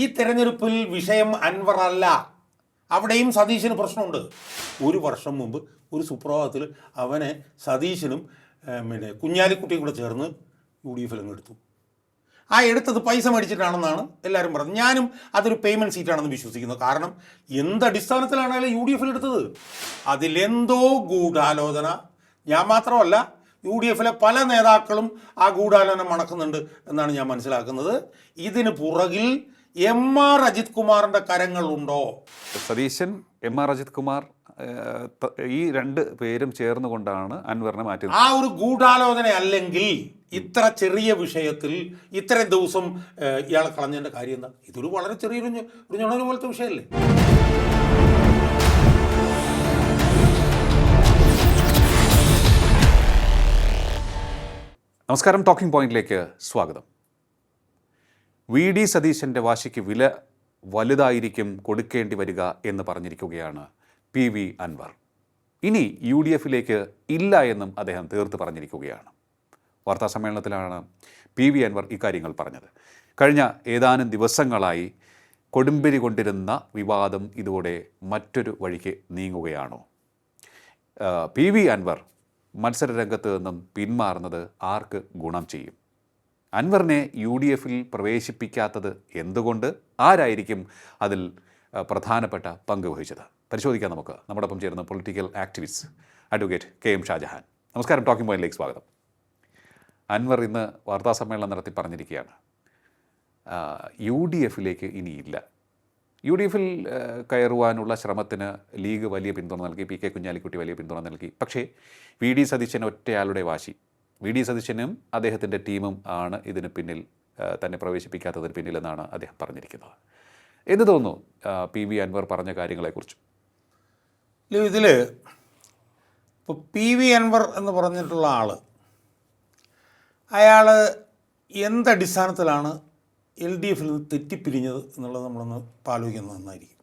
ഈ തെരഞ്ഞെടുപ്പിൽ വിഷയം അൻവർ അല്ല. അവിടെയും സതീശന് പ്രശ്നമുണ്ട്. ഒരു വർഷം മുമ്പ് ഒരു സുപ്രഭാതത്തിൽ അവനെ സതീശനും പിന്നെ കുഞ്ഞാലിക്കുട്ടിയും കൂടെ ചേർന്ന് യു ഡി എഫിൽ അങ്ങ് എടുത്തു. ആ എടുത്തത് പൈസ മേടിച്ചിട്ടാണെന്നാണ് എല്ലാവരും പറഞ്ഞത്. ഞാനും അതൊരു പേയ്മെന്റ് സീറ്റാണെന്ന് വിശ്വസിക്കുന്നു. കാരണം എന്ത് അടിസ്ഥാനത്തിലാണ് അയാൾ യു ഡി എഫിൽ എടുത്തത്? അതിലെന്തോ ഗൂഢാലോചന. ഞാൻ മാത്രമല്ല യു ഡി എഫിലെ പല നേതാക്കളും ആ ഗൂഢാലോചന മണക്കുന്നുണ്ട് എന്നാണ് ഞാൻ മനസ്സിലാക്കുന്നത്. ഇതിന് പുറകിൽ എം ആർ അജിത് കുമാറിന്റെ കരങ്ങളുണ്ടോ? സതീശൻ എം ആർ അജിത് കുമാർ ഈ രണ്ട് പേരും ചേർന്നുകൊണ്ടാണ് അൻവറിനെ മാറ്റി ആ ഒരു ഗൂഢാലോചന അല്ലെങ്കിൽ ഇത്ര ചെറിയ വിഷയത്തിൽ ഇത്രയും ദിവസം ഇയാൾ ഇയാളെ കളഞ്ഞതിന്റെ കാര്യം എന്താ? ഇതൊരു വളരെ ചെറിയൊരു ഒരു ഞുണര് പോലത്തെ വിഷയമല്ലേ? നമസ്കാരം ടോക്കിംഗ് പോയിന്റിലേക്ക് സ്വാഗതം. വി ഡി സതീശന്റെ വാശിക്ക് വില വലുതായിരിക്കും കൊടുക്കേണ്ടി വരിക എന്ന് പറഞ്ഞിരിക്കുകയാണ് പി വി അൻവർ. ഇനി യു ഡി എഫിലേക്ക് ഇല്ല എന്നും അദ്ദേഹം തീർത്ത് പറഞ്ഞിരിക്കുകയാണ്. വാർത്താ സമ്മേളനത്തിലാണ് പി വി അൻവർ ഇക്കാര്യങ്ങൾ പറഞ്ഞത്. കഴിഞ്ഞ ഏതാനും ദിവസങ്ങളായി കൊടുമ്പിരി കൊണ്ടിരുന്ന വിവാദം ഇതോടെ മറ്റൊരു വഴിക്ക് നീങ്ങുകയാണോ? പി വി അൻവർ മത്സരരംഗത്ത് നിന്നും പിന്മാറുന്നത് ആർക്ക് ഗുണം ചെയ്യും? അൻവറിനെ യു ഡി എഫിൽ പ്രവേശിപ്പിക്കാത്തത് എന്തുകൊണ്ട്? ആരായിരിക്കും അതിൽ പ്രധാനപ്പെട്ട പങ്ക് വഹിച്ചത്? പരിശോധിക്കാം നമുക്ക്. നമ്മോടൊപ്പം ചേരുന്ന political activist advocate K M Shajahan. നമസ്കാരം ടോക്കിംഗ് പോയിന്റിലേക്ക് സ്വാഗതം. അൻവർ ഇന്ന് വാർത്താ സമ്മേളനം നടത്തി പറഞ്ഞിരിക്കുകയാണ്. യു ഡി എഫിലേക്ക് ഇനിയില്ല. യു ഡി എഫിൽ കയറുവാനുള്ള ശ്രമത്തിന് ലീഗ് വലിയ പിന്തുണ നൽകി പി കെ കുഞ്ഞാലിക്കുട്ടി വലിയ പിന്തുണ നൽകി. പക്ഷേ വി ഡി സതീശൻ ഒറ്റയാളുടെ വാശി വി ഡി സതീശനും അദ്ദേഹത്തിന്റെ ടീമും ആണ് ഇതിന് പിന്നിൽ തന്നെ പ്രവേശിപ്പിക്കാത്തതിന് പിന്നിലെന്നാണ് അദ്ദേഹം പറഞ്ഞിരിക്കുന്നത്. എന്ത് തോന്നുന്നു പി വി അൻവർ പറഞ്ഞ കാര്യങ്ങളെക്കുറിച്ച്? ഇതിൽ ഇപ്പോൾ പി വി അൻവർ എന്ന് പറഞ്ഞിട്ടുള്ള ആൾ അയാൾ എന്തടിസ്ഥാനത്തിലാണ് എൽ ഡി എഫിൽ നിന്ന് തെറ്റിപ്പിരിഞ്ഞത് എന്നുള്ളത് നമ്മളൊന്ന് ആലോചിക്കുന്നത് നന്നായിരിക്കും.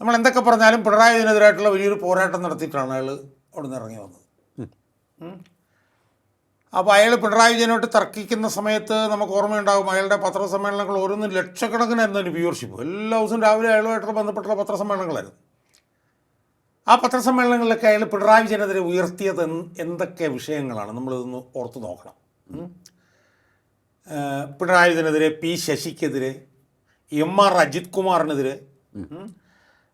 നമ്മൾ എന്തൊക്കെ പറഞ്ഞാലും പിണറായി വിജയനെതിരായിട്ടുള്ള വലിയൊരു പോരാട്ടം നടത്തിയിട്ടാണ് അയാൾ അവിടെ നിന്ന് ഇറങ്ങി വന്നത്. അപ്പോൾ അയാൾ പിണറായി വിജയനോട്ട് തർക്കിക്കുന്ന സമയത്ത് നമുക്ക് ഓർമ്മയുണ്ടാകും അയാളുടെ പത്രസമ്മേളനങ്ങൾ ഓരോന്നും ലക്ഷക്കണക്കിനായിരുന്നു അതിന് വ്യൂവർഷിപ്പ്. എല്ലാ ദിവസവും രാവിലെ അയാളുമായിട്ടുള്ള ബന്ധപ്പെട്ടുള്ള പത്രസമ്മേളനങ്ങളായിരുന്നു. ആ പത്രസമ്മേളനങ്ങളിലൊക്കെ അയാൾ പിണറായി വിജയനെതിരെ ഉയർത്തിയത് എന്ത് എന്തൊക്കെ വിഷയങ്ങളാണ്? നമ്മളിതൊന്ന് ഓർത്ത് നോക്കണം. പിണറായി വിജയനെതിരെ പി ശശിക്കെതിരെ എം ആർ അജിത് കുമാറിനെതിരെ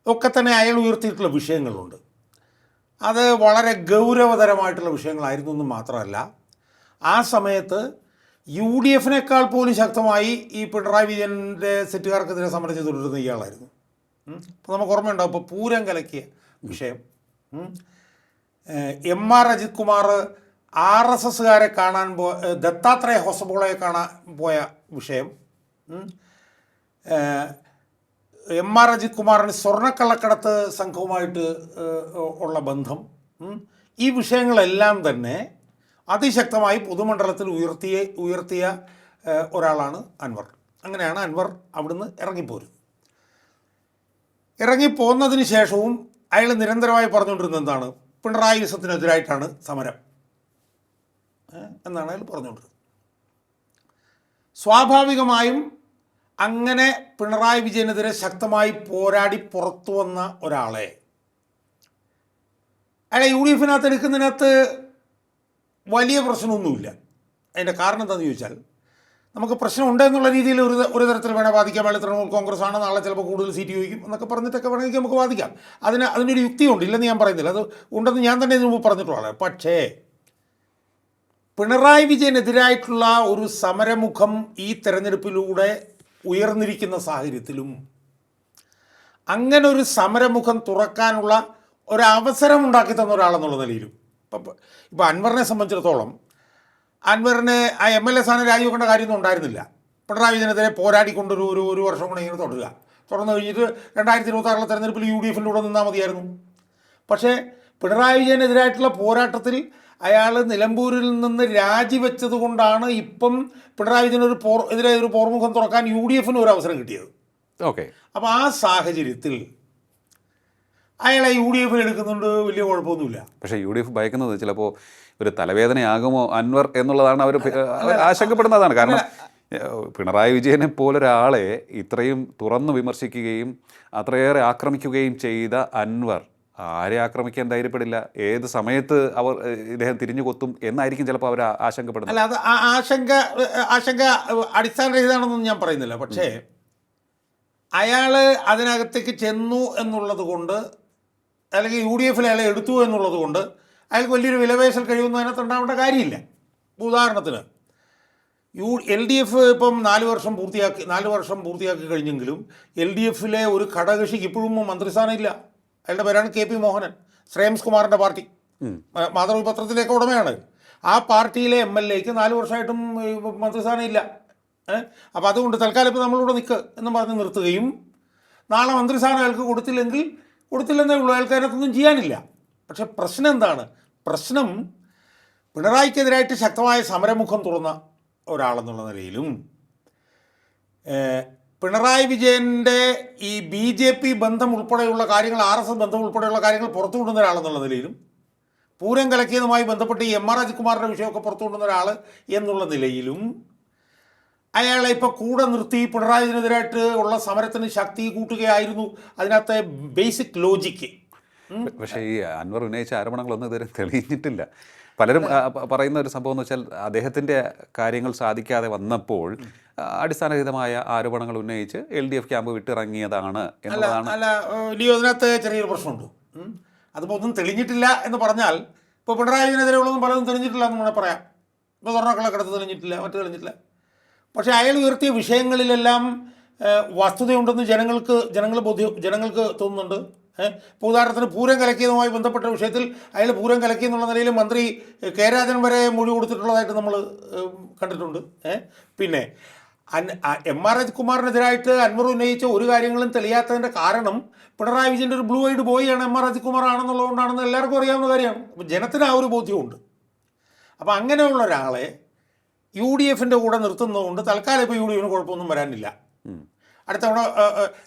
ഒക്കെ തന്നെ അയാൾ ഉയർത്തിയിട്ടുള്ള വിഷയങ്ങളുണ്ട്. അത് വളരെ ഗൗരവതരമായിട്ടുള്ള വിഷയങ്ങളായിരുന്നു എന്ന് മാത്രമല്ല ആ സമയത്ത് യു ഡി എഫിനേക്കാൾ പോലും ശക്തമായി ഈ പിണറായി വിജയന്റെ സെറ്റുകാർക്കെതിരെ സമരം ചെയ്തുകൊണ്ടിരുന്ന ഇയാളായിരുന്നു. അപ്പോൾ നമുക്ക് ഓർമ്മയുണ്ടാവും ഇപ്പോൾ പൂരം കലക്കിയ വിഷയം. M R Ajith Kumar R S എസ്സുകാരെ കാണാൻ പോ ദത്താത്രേയ ഹൊസബോളയെ കാണാൻ പോയ വിഷയം. എം ആർ അജിത് കുമാറിന് സ്വർണക്കള്ളക്കടത്ത് സംഘവുമായിട്ട് ഉള്ള ബന്ധം. ഈ വിഷയങ്ങളെല്ലാം തന്നെ അതിശക്തമായി പൊതുമണ്ഡലത്തിൽ ഉയർത്തിയ ഉയർത്തിയ ഒരാളാണ് അൻവർ. അങ്ങനെയാണ് അൻവർ അവിടുന്ന് ഇറങ്ങിപ്പോരുന്നത്. ഇറങ്ങിപ്പോന്നതിന് ശേഷവും അയാൾ നിരന്തരമായി പറഞ്ഞുകൊണ്ടിരുന്നത് എന്താണ്? പിണറായി വിസത്തിനെതിരായിട്ടാണ് സമരം എന്നാണ് അയാൾ പറഞ്ഞുകൊണ്ടിരുന്നത്. സ്വാഭാവികമായും അങ്ങനെ പിണറായി വിജയനെതിരെ ശക്തമായി പോരാടി പുറത്തു വന്ന ഒരാളെ അയാളെ യു ഡി എഫിനകത്ത് എടുക്കുന്നതിനകത്ത് വലിയ പ്രശ്നമൊന്നുമില്ല. അതിന്റെ കാരണം എന്താണെന്ന് ചോദിച്ചാൽ നമുക്ക് പ്രശ്നമുണ്ട് എന്നുള്ള രീതിയിൽ ഒരു ഒരു തരത്തിൽ വേണേൽ വാദിക്കാം. വേണേൽ തൃണമൂൽ കോൺഗ്രസ് ആണ് നാളെ ചിലപ്പോൾ കൂടുതൽ സീറ്റ് ചോദിക്കും എന്നൊക്കെ പറഞ്ഞിട്ടൊക്കെ വേണമെങ്കിൽ നമുക്ക് വാദിക്കാം. അതിന് അതിനൊരു യുക്തിയുണ്ട് ഇല്ലെന്ന് ഞാൻ പറയുന്നില്ല. അത് ഉണ്ടെന്ന് ഞാൻ തന്നെ ഇതിനു മുമ്പ് പറഞ്ഞിട്ടുള്ളതാണ്. പക്ഷേ പിണറായി വിജയനെതിരായിട്ടുള്ള ഒരു സമരമുഖം ഈ തെരഞ്ഞെടുപ്പിലൂടെ ഉയർന്നിരിക്കുന്ന സാഹചര്യത്തിലും അങ്ങനെ ഒരു സമരമുഖം തുറക്കാനുള്ള ഒരവസരം ഉണ്ടാക്കി തന്ന ഒരാളെന്നുള്ള നിലയിലും ഇപ്പം ഇപ്പോൾ അൻവറിനെ സംബന്ധിച്ചിടത്തോളം അൻവറിന് ആ എം എൽ എ സ്ഥാനം രാജിവെക്കേണ്ട കാര്യമൊന്നും ഉണ്ടായിരുന്നില്ല. പിണറായി വിജയനെതിരെ പോരാടിക്കൊണ്ടൊരു ഒരു ഒരു വർഷം കൂടെ ഇങ്ങനെ തുടരുക തുടർന്ന് കഴിഞ്ഞിട്ട് രണ്ടായിരത്തി ഇരുപത്താറിലെ തെരഞ്ഞെടുപ്പിൽ യു ഡി എഫിലൂടെ നിന്നാൽ മതിയായിരുന്നു. പക്ഷേ പിണറായി വിജയനെതിരായിട്ടുള്ള പോരാട്ടത്തിൽ അയാൾ നിലമ്പൂരിൽ നിന്ന് രാജിവെച്ചത് കൊണ്ടാണ് ഇപ്പം പിണറായി വിജയൻ ഒരു പോർ എതിരെ ഒരു പോർമുഖം തുറക്കാൻ യു ഡി എഫിന് ഒരു അവസരം കിട്ടിയത്. ഓക്കെ. അപ്പോൾ ആ സാഹചര്യത്തിൽ അയാളെ യു ഡി എഫിൽ എടുക്കുന്നുണ്ട് വലിയ കുഴപ്പമൊന്നുമില്ല. പക്ഷേ യു ഡി എഫ് ഭയക്കുന്നത് ചിലപ്പോൾ ഒരു തലവേദനയാകുമോ അൻവർ എന്നുള്ളതാണ് അവർ ആശങ്കപ്പെടുന്നതാണ്. കാരണം പിണറായി വിജയനെ പോലൊരാളെ ഇത്രയും തുറന്നു വിമർശിക്കുകയും അത്രയേറെ ആക്രമിക്കുകയും ചെയ്ത അൻവർ ആരെ ആക്രമിക്കാൻ ധൈര്യപ്പെടില്ല? ഏത് സമയത്ത് അവർ ഇദ്ദേഹം തിരിഞ്ഞു കൊത്തും എന്നായിരിക്കും ചിലപ്പോൾ അവർ ആശങ്കപ്പെടുന്നത്? അല്ല അത് ആശങ്ക ആശങ്ക അടിസ്ഥാനരഹിതാണെന്നൊന്നും ഞാൻ പറയുന്നില്ല. പക്ഷേ അയാൾ അതിനകത്തേക്ക് ചെന്നു എന്നുള്ളത് കൊണ്ട് അല്ലെങ്കിൽ യു ഡി എഫിൽ അയാളെ എടുത്തു എന്നുള്ളത് കൊണ്ട് അയാൾക്ക് വലിയൊരു വിലപേശൽ കഴിയുമെന്ന് അതിനകത്ത് ഉണ്ടാവേണ്ട കാര്യമില്ല. ഉദാഹരണത്തിന് യു എൽ ഡി എഫ് ഇപ്പം നാല് വർഷം പൂർത്തിയാക്കി നാല് വർഷം പൂർത്തിയാക്കി കഴിഞ്ഞെങ്കിലും എൽ ഡി എഫിലെ ഒരു ഘടകകക്ഷിക്ക് ഇപ്പോഴും മന്ത്രിസ്ഥാനം ഇല്ല. അയാളുടെ പേരാണ് കെ പി മോഹനൻ ശ്രേംസ് കുമാറിന്റെ പാർട്ടി. മാതൃഭൂമി പത്രത്തിന്റെയൊക്കെ ഉടമയാണ്. ആ പാർട്ടിയിലെ എം എൽ എക്ക് നാല് വർഷമായിട്ടും ഈ മന്ത്രിസ്ഥാനം ഇല്ല. ഏഹ് അപ്പോൾ അതുകൊണ്ട് തൽക്കാലം ഇപ്പോൾ നമ്മളിവിടെ നിൽക്കുക എന്ന് പറഞ്ഞ് നിർത്തുകയും നാളെ മന്ത്രിസ്ഥാനം അയാൾക്ക് കൊടുത്തില്ലെങ്കിൽ കൊടുത്തില്ലെന്നേ ഉള്ളൂ. അയാൾക്ക് ചെയ്യാനില്ല. പക്ഷെ പ്രശ്നം എന്താണ്? പ്രശ്നം പിണറായിക്കെതിരായിട്ട് ശക്തമായ സമരമുഖം തുറന്ന ഒരാളെന്നുള്ള നിലയിലും പിണറായി വിജയന്റെ ഈ ബി ജെ പി ബന്ധം ഉൾപ്പെടെയുള്ള കാര്യങ്ങൾ ആർ എസ് എസ് ബന്ധം ഉൾപ്പെടെയുള്ള കാര്യങ്ങൾ പുറത്തു കൊണ്ടുവന്ന ഒരാളെന്നുള്ള നിലയിലും പൂരം കലക്കിയതുമായി ബന്ധപ്പെട്ട് എം ആർ അജിത്കുമാറിന്റെ വിഷയമൊക്കെ പുറത്തു കൊണ്ടുവന്ന ഒരാൾ എന്നുള്ള നിലയിലും അയാളെ ഇപ്പോൾ കൂടെ നിർത്തി പിണറായിതിനെതിരായിട്ട് ഉള്ള സമരത്തിന് ശക്തി കൂട്ടുകയായിരുന്നു അതിനകത്തെ ബേസിക് ലോജിക്ക് പക്ഷേ ഈ അൻവർ ഉന്നയിച്ച ആരോപണങ്ങളൊന്നും ഇതുവരെ തെളിഞ്ഞിട്ടില്ല പലരും പറയുന്ന ഒരു സംഭവം എന്ന് വെച്ചാൽ അദ്ദേഹത്തിന്റെ കാര്യങ്ങൾ സാധിക്കാതെ വന്നപ്പോൾ അടിസ്ഥാനരഹിതമായ ആരോപണങ്ങൾ ഉന്നയിച്ച് എൽ ഡി എഫ് ക്യാമ്പ് വിട്ടിറങ്ങിയതാണ് എന്നുള്ളതാണ് അല്ല ലിയോ അതിനകത്ത് ചെറിയൊരു പ്രശ്നമുണ്ട്. അതിപ്പോൾ ഒന്നും തെളിഞ്ഞിട്ടില്ല എന്ന് പറഞ്ഞാൽ ഇപ്പോൾ ഉള്ളതും പലതും തെളിഞ്ഞിട്ടില്ല എന്ന് വേണമെങ്കിൽ പറയാം. ഇപ്പോൾ സ്വർണക്കള്ളക്കടത്ത് തെളിഞ്ഞിട്ടില്ല മറ്റു തെളിഞ്ഞിട്ടില്ല. പക്ഷേ അയാൾ ഉയർത്തിയ വിഷയങ്ങളിലെല്ലാം വസ്തുതയുണ്ടെന്ന് ജനങ്ങൾക്ക് ജനങ്ങൾ ബോധ്യം ജനങ്ങൾക്ക് തോന്നുന്നുണ്ട്. ഇപ്പോൾ ഉദാഹരണത്തിന് പൂരം കലക്കിയതുമായി ബന്ധപ്പെട്ട വിഷയത്തിൽ അയാൾ പൂരം കലക്കി എന്നുള്ള നിലയിൽ മന്ത്രി കെ രാജൻ വരെ മൊഴി കൊടുത്തിട്ടുള്ളതായിട്ട് നമ്മൾ കണ്ടിട്ടുണ്ട്. പിന്നെ എം ആർ രാജ്കുമാറിനെതിരായിട്ട് അൻവർ ഉന്നയിച്ച ഒരു കാര്യങ്ങളും തെളിയാത്തതിന്റെ കാരണം പിണറായി വിജയന്റെ ഒരു ബ്ലൂ ഐഡ് ബോയിയാണ് എം ആർ അജിത്കുമാർ ആണെന്നുള്ളതുകൊണ്ടാണെന്ന് എല്ലാവർക്കും അറിയാവുന്ന കാര്യമാണ്. അപ്പം ജനത്തിന് ആ ഒരു ബോധ്യമുണ്ട് അപ്പം അങ്ങനെയുള്ള ഒരാളെ യു ഡി എഫിന്റെ കൂടെ നിർത്തുന്നതുകൊണ്ട് തൽക്കാലം ഇപ്പോൾ യു ഡി എഫിന് കുഴപ്പമൊന്നും വരാനില്ല. അടുത്ത തവണ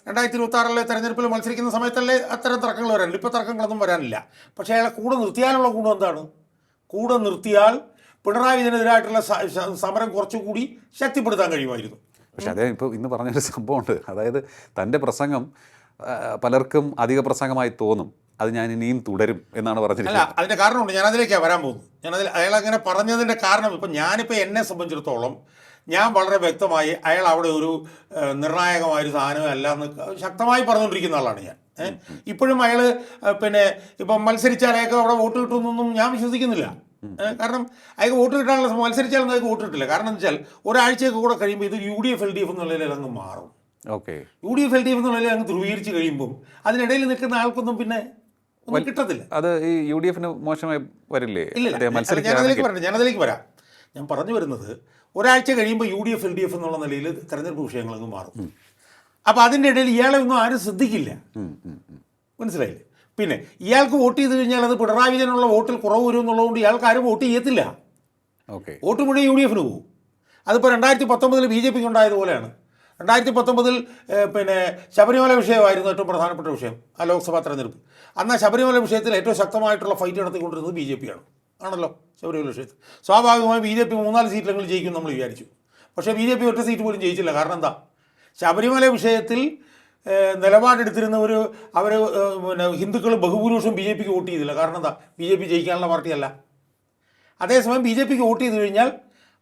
രണ്ടായിരത്തി ഇരുപത്തി ആറിലെ തെരഞ്ഞെടുപ്പിൽ മത്സരിക്കുന്ന സമയത്തല്ലേ അത്തരം തർക്കങ്ങൾ വരാനില്ല ഇപ്പോൾ തർക്കങ്ങളൊന്നും വരാനില്ല. പക്ഷേ അയാളെ കൂടെ നിർത്തിയാലുള്ള ഗുണം എന്താണ്? കൂടെ നിർത്തിയാൽ പിണറായി വിജയനെതിരായിട്ടുള്ള സമരം കുറച്ചുകൂടി ശക്തിപ്പെടുത്താൻ കഴിയുമായിരുന്നു. പക്ഷെ അദ്ദേഹം ഇപ്പോൾ ഇന്ന് പറഞ്ഞൊരു സംഭവമുണ്ട്. അതായത് തന്റെ പ്രസംഗം പലർക്കും അധിക പ്രസംഗമായി തോന്നും. അത് ഞാൻ ഇനിയും തുടരും എന്നാണ് അല്ല അതിന്റെ അതിന്റെ കാരണമുണ്ട്. ഞാൻ അതിലേക്കാണ് വരാൻ പോകുന്നത്. അതിൽ അയാൾ അങ്ങനെ പറഞ്ഞതിന്റെ കാരണം ഇപ്പം ഞാനിപ്പോൾ എന്നെ സംബന്ധിച്ചിടത്തോളം ഞാൻ വളരെ വ്യക്തമായി അയാൾ അവിടെ ഒരു നിർണായകമായ ഒരു സാധനമല്ല എന്ന് ശക്തമായി പറഞ്ഞുകൊണ്ടിരിക്കുന്ന ആളാണ് ഞാൻ. ഇപ്പോഴും അയാൾ പിന്നെ ഇപ്പം മത്സരിച്ചാൽ അയാൾക്ക് അവിടെ വോട്ട് കിട്ടുമെന്നൊന്നും ഞാൻ വിശ്വസിക്കുന്നില്ല. കാരണം അയാൾക്ക് വോട്ട് കിട്ടാനുള്ള മത്സരിച്ചാലും അയാൾക്ക് വോട്ട് കിട്ടില്ല. കാരണം എന്ന് വെച്ചാൽ ഒരാഴ്ചയൊക്കെ കൂടെ കഴിയുമ്പോൾ ഇത് U D F L D F എന്നുള്ളതിൽ അങ്ങ് മാറും. Okay. U D F L D F എന്നുള്ളതിൽ അങ്ങ് ധ്രുവീകരിച്ച് കഴിയുമ്പം അതിനിടയിൽ നിൽക്കുന്ന ആൾക്കൊന്നും പിന്നെ കിട്ടത്തില്ല. അത് ഈ യു ഡി എഫിന് മോശമായി വരില്ലേ ഞാനതിലേക്ക് ഞാനതിലേക്ക് വരാം. ഞാൻ പറഞ്ഞു വരുന്നത് ഒരാഴ്ച കഴിയുമ്പോൾ U D F L D F എന്നുള്ള നിലയിൽ തെരഞ്ഞെടുപ്പ് വിഷയങ്ങളങ്ങ് മാറും. അപ്പോൾ അതിന്റെ ഇടയിൽ ഇയാളെ ഒന്നും ആരും ശ്രദ്ധിക്കില്ല. മനസ്സിലായില്ലേ? പിന്നെ ഇയാൾക്ക് വോട്ട് ചെയ്ത് കഴിഞ്ഞാൽ അത് പിണറായി വിജയനുള്ള വോട്ടിൽ കുറവ് വരും എന്നുള്ളതുകൊണ്ട് ഇയാൾക്ക് ആരും വോട്ട് ചെയ്യത്തില്ല. ഓക്കെ. വോട്ട് മുഴുവൻ യു ഡി എഫിന് പോകും അതിപ്പോൾ രണ്ടായിരത്തി പത്തൊമ്പതിൽ ബി ജെ പിക്ക് ഉണ്ടായതുപോലെയാണ് രണ്ടായിരത്തി പത്തൊമ്പതിൽ പിന്നെ ശബരിമല വിഷയമായിരുന്നു ഏറ്റവും പ്രധാനപ്പെട്ട വിഷയം ആ ലോക്സഭാ തെരഞ്ഞെടുപ്പ്. അന്ന് ശബരിമല വിഷയത്തിൽ ഏറ്റവും ശക്തമായിട്ടുള്ള ഫൈറ്റ് നടത്തിക്കൊണ്ടിരുന്നത് ബി ജെ പി ആണ്. ആണല്ലോ ശബരിമല വിഷയത്തിൽ. സ്വാഭാവികമായി ബി ജെ പി മൂന്നാൽ സീറ്റിലെങ്കിലും ജയിക്കും നമ്മൾ വിചാരിച്ചു. പക്ഷേ ബി ജെ പി ഒറ്റ സീറ്റ് പോലും ജയിച്ചില്ല. കാരണം എന്താ? ശബരിമല വിഷയത്തിൽ നിലപാടെടുത്തിരുന്നവർ അവർ പിന്നെ ഹിന്ദുക്കൾ ബഹുഭൂരിപക്ഷം ബി ജെ പിക്ക് വോട്ട് ചെയ്തില്ല. കാരണം എന്താ? ബി ജെ പി ജയിക്കാനുള്ള പാർട്ടിയല്ല. അതേസമയം ബി ജെ പിക്ക് വോട്ട് ചെയ്ത് കഴിഞ്ഞാൽ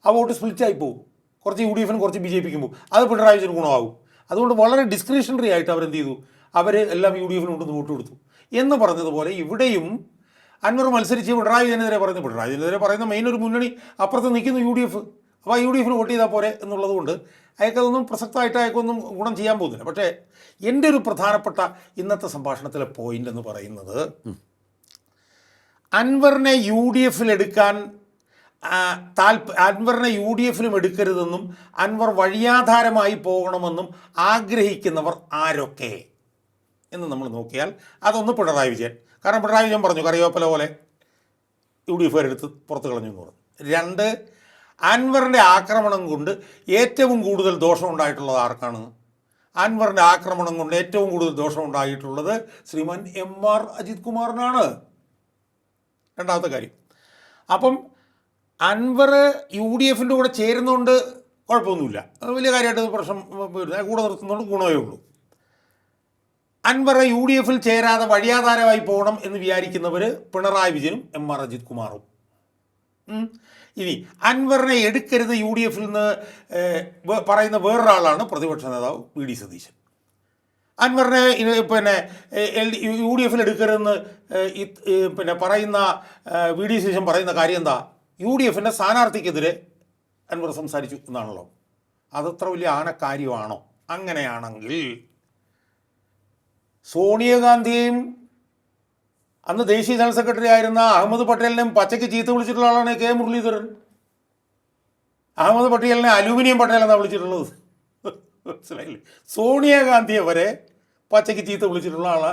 ആ വോട്ട് സ്പ്ലിറ്റായി പോകും. കുറച്ച് യു ഡി എഫിനും കുറച്ച് ബി ജെ പിക്കും പോകും. അത് പിണറായി വിജയൻ ഗുണമാകും. അതുകൊണ്ട് വളരെ ഡിസ്ക്രിഷണറി ആയിട്ട് അവരെന്ത് ചെയ്തു? അവർ എല്ലാം യു ഡി എഫിന് കൊണ്ടുവന്ന് വോട്ട് കൊടുത്തു. എന്ന് പറഞ്ഞതുപോലെ ഇവിടെയും അൻവർ മത്സരിച്ച് പിണറായി വിജയനെതിരെ പറയുന്നു. പിണറായി വിജയനെതിരെ പറയുന്ന മെയിൻ ഒരു മുന്നണി അപ്പുറത്ത് നിൽക്കുന്നു യു ഡി എഫ് അപ്പോൾ ആ യു ഡി എഫിന് വോട്ട് ചെയ്താൽ പോരെ എന്നുള്ളത് കൊണ്ട് അയാൾക്കതൊന്നും പ്രസക്തമായിട്ട് അയാൾക്കൊന്നും ഗുണം ചെയ്യാൻ പോകുന്നില്ല. പക്ഷേ എന്റെ ഒരു പ്രധാനപ്പെട്ട ഇന്നത്തെ സംഭാഷണത്തിലെ പോയിന്റ് എന്ന് പറയുന്നത് അൻവറിനെ യു ഡി എഫിൽ എടുക്കാൻ ആ, താല്പ അൻവറിനെ യു ഡി എഫിലും എടുക്കരുതെന്നും അൻവർ വഴിയാധാരമായി പോകണമെന്നും ആഗ്രഹിക്കുന്നവർ ആരൊക്കെ? എന്ന് നമ്മൾ നോക്കിയാൽ അതൊന്ന് പിണറായി വിജയൻ. കാരണം പിണറായി വിജയൻ പറഞ്ഞു കറിവേപ്പല പോലെ യു ഡി എഫുകാരെടുത്ത് പുറത്ത് കളഞ്ഞു എന്ന് പറഞ്ഞു. രണ്ട് അൻവറിന്റെ ആക്രമണം കൊണ്ട് ഏറ്റവും കൂടുതൽ ദോഷം ഉണ്ടായിട്ടുള്ളത് ആർക്കാണ്? അൻവറിന്റെ ആക്രമണം കൊണ്ട് ഏറ്റവും കൂടുതൽ ദോഷമുണ്ടായിട്ടുള്ളത് ശ്രീമാൻ എം ആർ അജിത് കുമാറിനാണ്. രണ്ടാമത്തെ കാര്യം. അപ്പം അൻവർ യു ഡി എഫിന്റെ കൂടെ ചേരുന്നതുകൊണ്ട് കുഴപ്പമൊന്നുമില്ല. വലിയ കാര്യമായിട്ട് പ്രശ്നം കൂടെ നിർത്തുന്നതുകൊണ്ട് ഗുണമേ ഉള്ളൂ. അൻവർ യു ഡി എഫിൽ ചേരാതെ വഴിയാധാരമായി പോകണം എന്ന് വിചാരിക്കുന്നവർ പിണറായി വിജയനും എം ആർ അജിത് കുമാറും. ഇനി അൻവറിനെ എടുക്കരുത് യു ഡി എഫിൽ നിന്ന് പറയുന്ന വേറൊരാളാണ് പ്രതിപക്ഷ നേതാവ് വി ഡി സതീശൻ. അൻവറിനെ പിന്നെ യു ഡി എഫിൽ എടുക്കരുതെന്ന് പിന്നെ പറയുന്ന വി ഡി സതീശൻ പറയുന്ന കാര്യം എന്താ? യു ഡി എഫിന്റെ സ്ഥാനാർത്ഥിക്കെതിരെ അൻവർ സംസാരിച്ചു എന്നാണല്ലോ. അതത്ര വലിയ ആനക്കാര്യമാണോ? അങ്ങനെയാണെങ്കിൽ സോണിയാഗാന്ധിയെയും അന്ന് ദേശീയ ജനറൽ സെക്രട്ടറി ആയിരുന്ന അഹമ്മദ് പട്ടേലിനെയും പച്ചയ്ക്ക് ചീത്ത വിളിച്ചിട്ടുള്ള ആളാണ് കെ മുരളീധരൻ. അഹമ്മദ് പട്ടേലിനെ അലൂമിനിയം പട്ടേൽ എന്നാണ് വിളിച്ചിട്ടുള്ളത്. മനസ്സിലായില്ലേ? സോണിയാഗാന്ധിയെ വരെ പച്ചയ്ക്ക് ചീത്ത വിളിച്ചിട്ടുള്ള ആൾ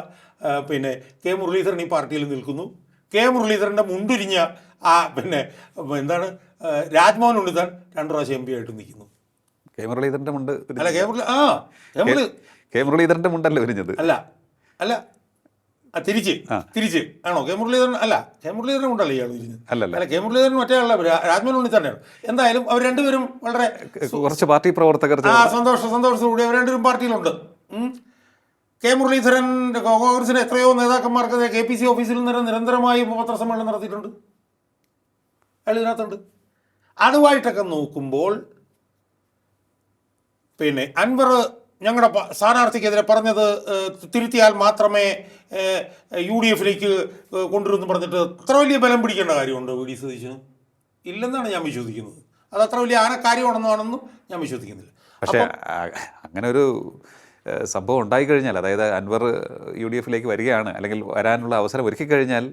പിന്നെ കെ മുരളീധരൻ ഈ പാർട്ടിയിൽ നിൽക്കുന്നു. കെ മുരളീധരന്റെ മുണ്ടുരിഞ്ഞ ആ പിന്നെ എന്താണ് രാജ്മോഹൻ ഉണ്ണിത്താൻ രണ്ടു പ്രാവശ്യം എം പി ആയിട്ട് നിൽക്കുന്നു. കെ മുരളീധരന്റെ മുണ്ട് അല്ല കെ മുരളി ആ കെ മുരളീധരന്റെ മുണ്ടല്ലേ വിരിഞ്ഞത്. അല്ല അല്ല. തിരിച്ച്. തിരിച്ച്. ആണോ? കെ മുരളീധരൻ അല്ല കെ മുരളീധരൻ ഉണ്ടല്ലോ ഇയാൾ തിരിഞ്ഞ് അല്ലല്ല. അല്ല കെ മുരളീധരൻ മറ്റേ ആളല്ല രാജ്മോഹൻ ഉണ്ണി തന്നെയാണ്. എന്തായാലും അവർ രണ്ടുപേരും വളരെ കുറച്ച് പാർട്ടി പ്രവർത്തകർ ആ സന്തോഷ സന്തോഷത്തോടെ അവർ രണ്ടുപേരും പാർട്ടിയിലുണ്ട്. കെ മുരളീധരൻ കോൺഗ്രസിന്റെ എത്രയോ നേതാക്കന്മാർക്ക് കെ പി സി ഓഫീസിൽ നിന്ന് നിരന്തരമായി പത്രസമ്മേളനം നടത്തിയിട്ടുണ്ട്. അയാൾ ഇതിനകത്തുണ്ട് അതുമായിട്ടൊക്കെ നോക്കുമ്പോൾ പിന്നെ അൻവർ ഞങ്ങളുടെ സ്ഥാനാർത്ഥിക്കെതിരെ പറഞ്ഞത് തിരുത്തിയാൽ മാത്രമേ യു ഡി എഫിലേക്ക് കൊണ്ടുവരുമെന്ന് പറഞ്ഞിട്ട് അത്ര വലിയ ബലം പിടിക്കേണ്ട കാര്യമുണ്ട് വി ഡി സതീശന്? ഇല്ലെന്നാണ് ഞാൻ വിശ്വസിക്കുന്നത്. അത് അത്ര വലിയ ആനക്കാര്യമാണെന്നാണെന്നും ഞാൻ വിശ്വസിക്കുന്നില്ല. പക്ഷേ അങ്ങനെ ഒരു സംഭവം ഉണ്ടായിക്കഴിഞ്ഞാൽ അതായത് അൻവർ യു ഡി എഫിലേക്ക് വരികയാണ് അല്ലെങ്കിൽ വരാനുള്ള അവസരം ഒരുക്കി കഴിഞ്ഞാൽ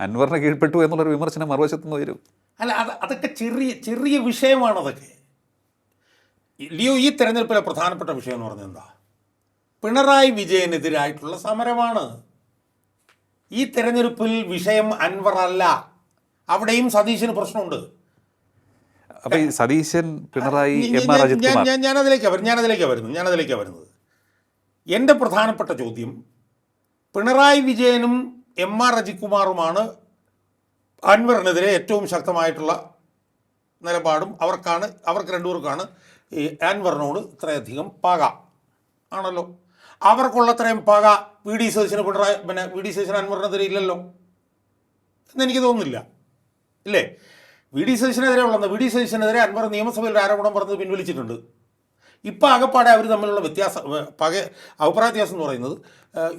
അൻവറിനെ കീഴ്പ്പെട്ടു എന്നുള്ളൊരു വിമർശനം മറുവശത്തുനിന്ന് വരും. അല്ല അത് അതൊക്കെ ചെറിയ ചെറിയ വിഷയമാണ് അതൊക്കെ. ലിയോ ഈ തെരഞ്ഞെടുപ്പിലെ പ്രധാനപ്പെട്ട വിഷയം എന്ന് പറഞ്ഞാൽ എന്താ? പിണറായി വിജയനെതിരായിട്ടുള്ള സമരമാണ്. ഈ തെരഞ്ഞെടുപ്പിൽ വിഷയം അൻവർ അല്ല. അവിടെയും സതീശന് പ്രശ്നമുണ്ട്. അപ്പൊ ഈ സതീശൻ പിണറായി ഞാൻ ഞാനതിലേക്കാണ് വരുന്നത് ഞാനതിലേക്കാണ് വരുന്നത് ഞാനതിലേക്കാണ് വരുന്നത്. എന്റെ പ്രധാനപ്പെട്ട ചോദ്യം പിണറായി വിജയനും എം ആർ അജിത്കുമാറുമാണ് അൻവറിനെതിരെ ഏറ്റവും ശക്തമായിട്ടുള്ള നിലപാടും അവർക്കാണ് അവർക്ക് രണ്ടുപേർക്കാണ് ഈ ഇത്രയധികം പക ആണല്ലോ. അവർക്കുള്ളത്രയും പക വി ഡി സതീശന് പിണറായി പിന്നെ വി ഡി സതീശൻ അൻവറിനെതിരെ ഇല്ലല്ലോ എന്നെനിക്ക് തോന്നുന്നില്ല. ഇല്ലേ? വി ഡി സതീശനെതിരെ ഉള്ളത് വി ഡി സതീശനെതിരെ അൻവർ നിയമസഭയിൽ ആരോപണം പറഞ്ഞത് പിൻവലിച്ചിട്ടുണ്ട്. ഇപ്പം ആകെപ്പാടെ അവർ തമ്മിലുള്ള വ്യത്യാസം പക അഭിപ്രായ വ്യത്യാസം എന്ന് പറയുന്നത്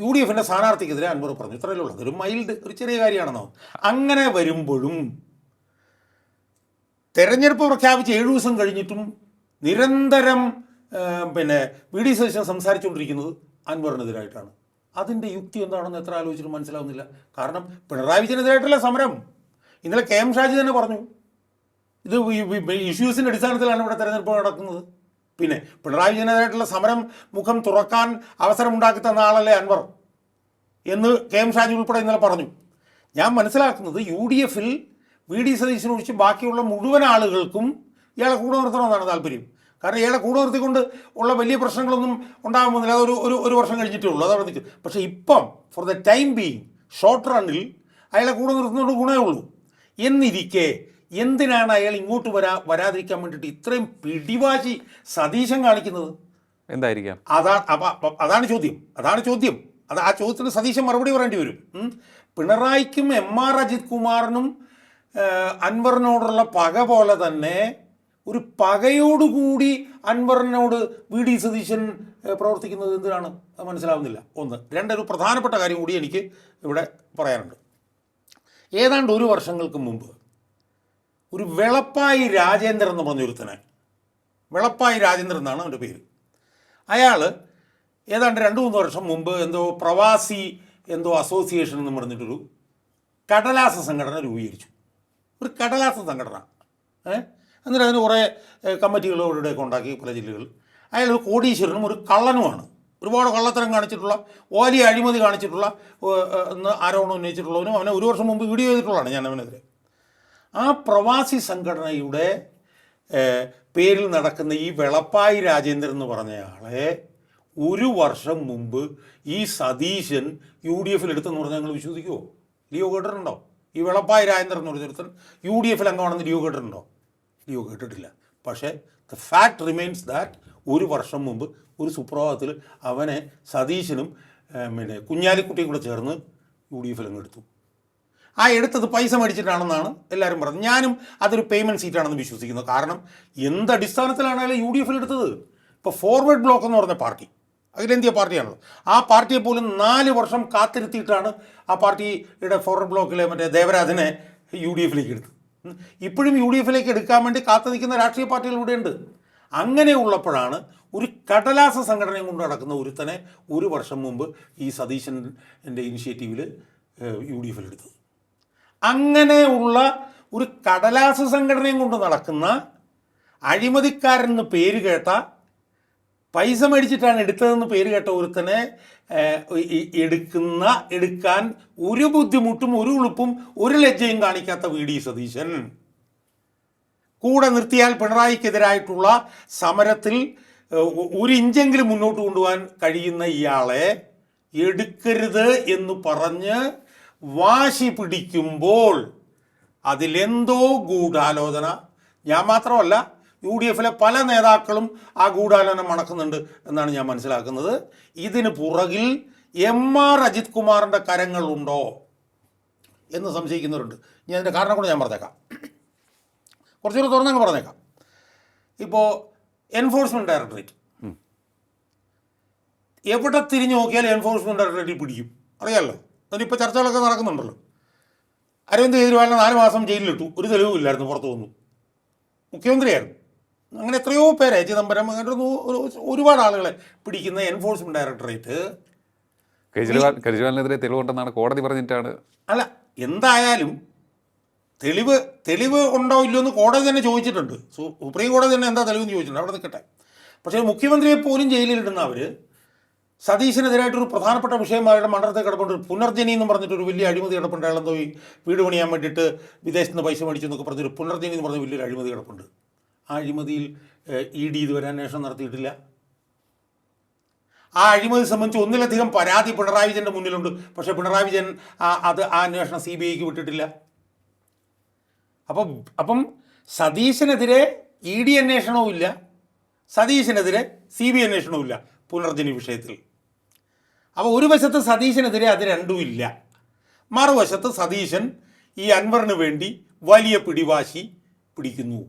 യു ഡി എഫിന്റെ സ്ഥാനാർത്ഥിക്കെതിരെ അൻവർ പറഞ്ഞു. ഇത്രയല്ലേ ഉള്ളത് ഒരു മൈൽഡ് ഒരു ചെറിയ കാര്യമാണെന്നോ. അങ്ങനെ വരുമ്പോഴും തെരഞ്ഞെടുപ്പ് പ്രഖ്യാപിച്ച് ഏഴു ദിവസം കഴിഞ്ഞിട്ടും നിരന്തരം പിന്നെ വി ഡി സതീശൻ സംസാരിച്ചുകൊണ്ടിരിക്കുന്നത് അൻവറിനെതിരായിട്ടാണ്. അതിന്റെ യുക്തി എന്താണെന്ന് എത്ര ആലോചിച്ചിട്ട് മനസ്സിലാവുന്നില്ല. കാരണം പിണറായി വിജയനെതിരായിട്ടല്ല സമരം. ഇന്നലെ കെ എം ഷാജി തന്നെ പറഞ്ഞു. ഇത് ഇഷ്യൂസിന്റെ അടിസ്ഥാനത്തിലാണ് ഇവിടെ തെരഞ്ഞെടുപ്പ് നടക്കുന്നത്. പിന്നെ പിണറായി വിജയനെതിരായിട്ടുള്ള സമരം മുഖം തുറക്കാൻ അവസരമുണ്ടാക്കി തന്ന ആളല്ലേ അൻവർ എന്ന് കെ എം ഷാജി ഉൾപ്പെടെ ഇന്നലെ പറഞ്ഞു. ഞാൻ മനസ്സിലാക്കുന്നത് യു ഡി എഫിൽ വി ഡി സതീശനൊഴിച്ച് ബാക്കിയുള്ള മുഴുവൻ ആളുകൾക്കും ഇയാളെ കൂടെ നിർത്തണമെന്നാണ് താല്പര്യം. കാരണം ഇയാളെ കൂടെ നിർത്തിക്കൊണ്ട് ഉള്ള വലിയ പ്രശ്നങ്ങളൊന്നും ഉണ്ടാകാൻ പോകുന്നില്ല. അതൊരു ഒരു ഒരു വർഷം കഴിഞ്ഞിട്ടേ ഉള്ളൂ അതവിടെ നിൽക്കും പക്ഷേ ഇപ്പം for the time being short റണ്ണിൽ അയാളെ കൂടെ നിർത്തുന്നതുകൊണ്ട് ഗുണമേ ഉള്ളൂ. എന്നിരിക്കെ എന്തിനാണ് അയാൾ ഇങ്ങോട്ട് വരാ വരാതിരിക്കാൻ വേണ്ടിയിട്ട് ഇത്രയും പിടിവാശി സതീശം കാണിക്കുന്നത്? എന്തായിരിക്കാം? അതാണ് അപ്പ- അതാണ് ചോദ്യം. അതാണ് ചോദ്യം. അത് ആ ചോദ്യത്തിന് സതീശൻ മറുപടി പറയേണ്ടി വരും. പിണറായിക്കും എം ആർ അജിത് കുമാറിനും അൻവറിനോടുള്ള പക പോലെ തന്നെ ഒരു പകയോടുകൂടി അൻവറിനോട് വി ഡി സതീശൻ ഏഹ്, പ്രവർത്തിക്കുന്നത് എന്തിനാണ്? മനസ്സിലാവുന്നില്ല. ഒന്ന്. രണ്ടൊരു പ്രധാനപ്പെട്ട കാര്യം കൂടി എനിക്ക് ഇവിടെ പറയാനുണ്ട്. ഏതാണ്ട് ഒരു വർഷങ്ങൾക്ക് മുമ്പ് ഒരു വെളപ്പായി രാജേന്ദ്രൻ എന്ന് പറഞ്ഞൊരുത്തനെ വെളപ്പായി രാജേന്ദ്രൻ എന്നാണ് അവന്റെ പേര്. അയാൾ ഏതാണ്ട് രണ്ട് മൂന്ന് വർഷം മുമ്പ് എന്തോ പ്രവാസി എന്തോ അസോസിയേഷൻ എന്ന് പറഞ്ഞിട്ടൊരു കടലാസ സംഘടന രൂപീകരിച്ചു. ഒരു കടലാസ സംഘടന. ഏ? എന്നിട്ട് അതിന് കുറേ കമ്മിറ്റികൾ ഇവിടെയൊക്കെ ഉണ്ടാക്കി പല ജില്ലകൾ അയാൾ ഒരു കോടീശ്വരനും ഒരു കള്ളനുമാണ്. ഒരുപാട് കള്ളത്തരം കാണിച്ചിട്ടുള്ള വലിയ അഴിമതി കാണിച്ചിട്ടുള്ള എന്ന് ആരോപണം ഉന്നയിച്ചിട്ടുള്ളവനും അവനെ ഒരു വർഷം മുമ്പ് വീഡിയോ ചെയ്തിട്ടുള്ളതാണ് ഞാൻ അവനെതിരെ. ആ പ്രവാസി സംഘടനയുടെ പേരിൽ നടക്കുന്ന ഈ വെളപ്പായി രാജേന്ദ്രൻ എന്ന് പറഞ്ഞയാളെ ഒരു വർഷം മുമ്പ് ഈ സതീശൻ യു ഡി എഫിൽ എടുത്തെന്ന് പറഞ്ഞാൽ നിങ്ങൾ വിശ്വസിക്കുമോ ലിയോ കേട്ടിട്ടുണ്ടോ ഈ വെളപ്പായി രാജേന്ദ്രൻ എന്ന് പറഞ്ഞൊരുത്തൻ യു ഡി എഫിൽ അംഗമാണെന്ന് ലിയോ കേട്ടിട്ടുണ്ടോ ലിയോ കേട്ടിട്ടില്ല. പക്ഷേ ദ ഫാക്ട് റിമെയിൻസ് ദാറ്റ് ഒരു വർഷം മുമ്പ് ഒരു സുപ്രഭാതത്തിൽ അവനെ സതീശനും പിന്നെ കുഞ്ഞാലിക്കുട്ടിയും കൂടെ ചേർന്ന് യു ഡി എഫിൽ അങ്ങ് എടുത്തു. ആ എടുത്തത് പൈസ മേടിച്ചിട്ടാണെന്നാണ് എല്ലാവരും പറഞ്ഞത്. ഞാനും അതൊരു പേയ്മെന്റ് സീറ്റാണെന്ന് വിശ്വസിക്കുന്നു. കാരണം എന്ത് അടിസ്ഥാനത്തിലാണെങ്കിലും യു ഡി എഫിൽ എടുത്തത്? ഇപ്പോൾ ഫോർവേഡ് ബ്ലോക്ക് എന്ന് പറഞ്ഞ പാർട്ടി അഖിലേന്ത്യാ പാർട്ടിയാണല്ലോ ആ പാർട്ടിയെ പോലും നാല് വർഷം കാത്തിരുത്തിയിട്ടാണ് ആ പാർട്ടിയുടെ ഫോർവേഡ് ബ്ലോക്കിലെ മറ്റേ ദേവരാജനെ യു ഡി എഫിലേക്ക് എടുത്തത്. ഇപ്പോഴും യു ഡി എഫിലേക്ക് എടുക്കാൻ വേണ്ടി കാത്തു നിൽക്കുന്ന രാഷ്ട്രീയ പാർട്ടികൾ ഇവിടെയുണ്ട് അങ്ങനെ ഉള്ളപ്പോഴാണ് ഒരു കടലാസ സംഘടനയും കൊണ്ട് നടക്കുന്ന ഒരുത്തനെ ഒരു വർഷം മുമ്പ് ഈ സതീശന്റെ ഇനിഷ്യേറ്റീവിൽ യു ഡി എഫിൽ എടുത്തത് അങ്ങനെയുള്ള ഒരു കടലാസ സംഘടനയും കൊണ്ട് നടക്കുന്ന അഴിമതിക്കാരൻ എന്ന് പേര് കേട്ട പൈസ മേടിച്ചിട്ടാണ് എടുത്തതെന്ന് പേര് കേട്ട ഒരുത്തനെ എടുക്കുന്ന എടുക്കാൻ ഒരു ബുദ്ധിമുട്ടും ഒരു ഉളുപ്പും ഒരു ലജ്ജയും കാണിക്കാത്ത വി ഡി സതീശൻ. കൂടെ നിർത്തിയാൽ പിണറായിക്കെതിരായിട്ടുള്ള സമരത്തിൽ ഒരു ഇഞ്ചെങ്കിലും മുന്നോട്ട് കൊണ്ടുപോകാൻ കഴിയുന്ന ഇയാളെ എടുക്കരുത് എന്ന് പറഞ്ഞ് വാശി പിടിക്കുമ്പോൾ അതിലെന്തോ ഗൂഢാലോചന. ഞാൻ മാത്രമല്ല യു ഡി എഫിലെ പല നേതാക്കളും ആ ഗൂഢാലോചന മണക്കുന്നുണ്ട് എന്നാണ് ഞാൻ മനസ്സിലാക്കുന്നത്. ഇതിന് പുറകിൽ എം ആർ അജിത് കുമാറിന്റെ കരങ്ങളുണ്ടോ എന്ന് സംശയിക്കുന്നവരുണ്ട്. ഞാൻ അതിന്റെ കാരണം കൂടെ ഞാൻ പറഞ്ഞേക്കാം. കുറച്ചുകൂടെ തുറന്നങ്ങ് പറഞ്ഞേക്കാം. ഇപ്പോൾ എൻഫോഴ്സ്മെന്റ് ഡയറക്ടറേറ്റ് എവിടെ തിരിഞ്ഞു നോക്കിയാലും എൻഫോഴ്സ്മെന്റ് ഡയറക്ടറേറ്റ് പിടിക്കും. അറിയാമല്ലോ അതിനിപ്പോൾ ചർച്ചകളൊക്കെ നടക്കുന്നുണ്ടല്ലോ. അരവിന്ദ് കെജ്രിവാളിനെ നാല് മാസം ജയിലിലിട്ടു. ഒരു തെളിവുമില്ലായിരുന്നു പുറത്തു വന്നു. മുഖ്യമന്ത്രിയായിരുന്നു. അങ്ങനെ എത്രയോ പേരെ ചിദംബരം അങ്ങനെ ഒരു ഒരുപാട് ആളുകളെ പിടിക്കുന്ന എൻഫോഴ്സ്മെന്റ് ഡയറക്ടറേറ്റ് കെജ്രിവാൾ കെജ്രിവാളിനെതിരെ തെളിവുണ്ടെന്നാണ് കോടതി പറഞ്ഞിട്ടാണ്. അല്ല എന്തായാലും തെളിവ് തെളിവ് ഉണ്ടോ ഇല്ലയോ എന്ന് കോടതി തന്നെ ചോദിച്ചിട്ടുണ്ട്. സുപ്രീം കോടതി തന്നെ എന്താ തെളിവെന്ന് ചോദിച്ചിട്ടുണ്ട്. അവിടെ നിൽക്കട്ടെ. പക്ഷേ മുഖ്യമന്ത്രിയെ പോലും ജയിലിലിടുന്ന അവർ സതീശിനെതിരായിട്ടൊരു പ്രധാനപ്പെട്ട വിഷയമായിട്ട് മണ്ഡലത്തെ കിടപ്പുണ്ട്. പുനർജനി എന്ന് പറഞ്ഞിട്ട് ഒരു വലിയ അഴിമതി കിടപ്പുണ്ട്. അയാളെന്തോ വീട് പണിയാൻ വേണ്ടിയിട്ട് വിദേശത്ത് നിന്ന് പൈസ മേടിച്ചു എന്നൊക്കെ പറഞ്ഞൊരു പുനർജനി എന്ന് പറഞ്ഞ വലിയൊരു അഴിമതി കിടപ്പുണ്ട്. അഴിമതിയിൽ ഇ ഡി ഇതുവരെ അന്വേഷണം നടത്തിയിട്ടില്ല. ആ അഴിമതി സംബന്ധിച്ച് ഒന്നിലധികം പരാതി പിണറായി വിജയന്റെ മുന്നിലുണ്ട്. പക്ഷേ പിണറായി വിജയൻ അത് ആ അന്വേഷണം സി ബി ഐക്ക് വിട്ടിട്ടില്ല. അപ്പം അപ്പം സതീശനെതിരെ ഇ ഡി അന്വേഷണവും ഇല്ല. സതീശനെതിരെ സി ബി അന്വേഷണവും ഇല്ല പുനർജനി വിഷയത്തിൽ. അപ്പോൾ ഒരു വശത്ത് സതീശനെതിരെ അത് രണ്ടും ഇല്ല. മറുവശത്ത് സതീശൻ ഈ അൻവറിന് വേണ്ടി വലിയ പിടിവാശി പിടിക്കുന്നു.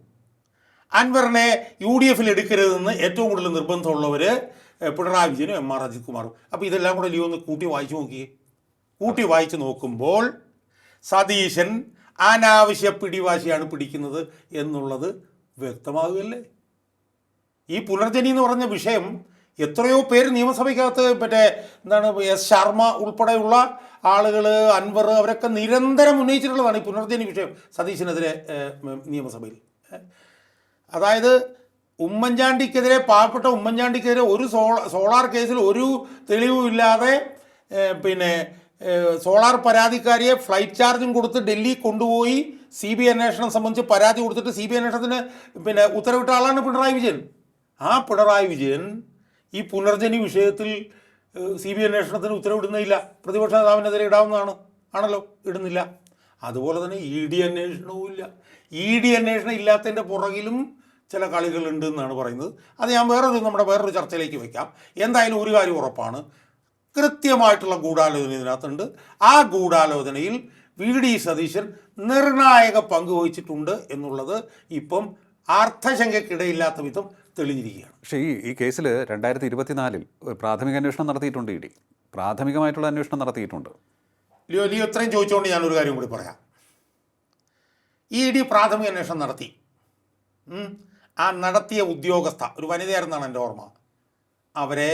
അൻവറിനെ യു ഡി എഫിൽ എടുക്കരുതെന്ന് ഏറ്റവും കൂടുതൽ നിർബന്ധമുള്ളവർ പിണറായി വിജയനും എം ആർ അജിത് കുമാറും. അപ്പോൾ ഇതെല്ലാം കൂടെ ലിയോ ഒന്ന് കൂട്ടി വായിച്ചു നോക്കിയേ. കൂട്ടി വായിച്ച് നോക്കുമ്പോൾ സതീശൻ അനാവശ്യ പിടിവാശിയാണ് പിടിക്കുന്നത് എന്നുള്ളത് വ്യക്തമാകുകയല്ലേ? ഈ പുനർജനി എന്ന് പറഞ്ഞ വിഷയം എത്രയോ പേര് നിയമസഭയ്ക്കകത്ത് മറ്റേ എന്താണ് എസ് ശർമ്മ ഉൾപ്പെടെയുള്ള ആളുകൾ അൻവർ അവരൊക്കെ നിരന്തരം ഉന്നയിച്ചിട്ടുള്ളതാണ് ഈ പുനർജനി വിഷയം സതീശനെതിരെ നിയമസഭയിൽ. അതായത് ഉമ്മൻചാണ്ടിക്കെതിരെ പാവപ്പെട്ട ഉമ്മൻചാണ്ടിക്കെതിരെ ഒരു സോള സോളാർ കേസിൽ ഒരു തെളിവുമില്ലാതെ പിന്നെ സോളാർ പരാതിക്കാരിയെ ഫ്ലൈറ്റ് ചാർജും കൊടുത്ത് ഡൽഹി കൊണ്ടുപോയി സി ബി അന്വേഷണം സംബന്ധിച്ച് പരാതി കൊടുത്തിട്ട് സി ബി അന്വേഷണത്തിന് പിന്നെ ഉത്തരവിട്ട ആളാണ് പിണറായി വിജയൻ. ആ പിണറായി വിജയൻ ഈ പുനർജനി വിഷയത്തിൽ സി ബി അന്വേഷണത്തിന് ഉത്തരവിടുന്നില്ല പ്രതിപക്ഷ നേതാവിനെതിരെ ഇടാവുന്നതാണ്. ആണല്ലോ? ഇടുന്നില്ല. അതുപോലെ തന്നെ ഇ ഡി അന്വേഷണവും ഇല്ല ഇ ഡി അന്വേഷണം ഇല്ലാത്തതിന്റെ പുറകിലും ചില കളികളുണ്ട് എന്നാണ് പറയുന്നത്. അത് ഞാൻ വേറൊരു നമ്മുടെ വേറൊരു ചർച്ചയിലേക്ക് വയ്ക്കാം. എന്തായാലും ഒരു കാര്യം ഉറപ്പാണ്. കൃത്യമായിട്ടുള്ള ഗൂഢാലോചന ഇതിനകത്തുണ്ട്. ആ ഗൂഢാലോചനയിൽ വി. ഡി. സതീശൻ നിർണായക പങ്ക് വഹിച്ചിട്ടുണ്ട് എന്നുള്ളത് ഇപ്പം അർത്ഥശങ്കയ്ക്കിടയില്ലാത്ത വിധം തെളിഞ്ഞിരിക്കുകയാണ്. പക്ഷേ ഈ ഈ കേസിൽ രണ്ടായിരത്തി ഇരുപത്തിനാലിൽ പ്രാഥമിക അന്വേഷണം നടത്തിയിട്ടുണ്ട് ഇ ഡി. പ്രാഥമികമായിട്ടുള്ള അന്വേഷണം നടത്തിയിട്ടുണ്ട്. ലിയോ ലിയോ ഇത്രയും ചോദിച്ചുകൊണ്ട് ഞാനൊരു കാര്യം കൂടി പറയാം. ഇ ഡി പ്രാഥമിക അന്വേഷണം നടത്തി. ആ നടത്തിയ ഉദ്യോഗസ്ഥ ഒരു വനിതയായിരുന്നാണ് എന്റെ ഓർമ്മ. അവരെ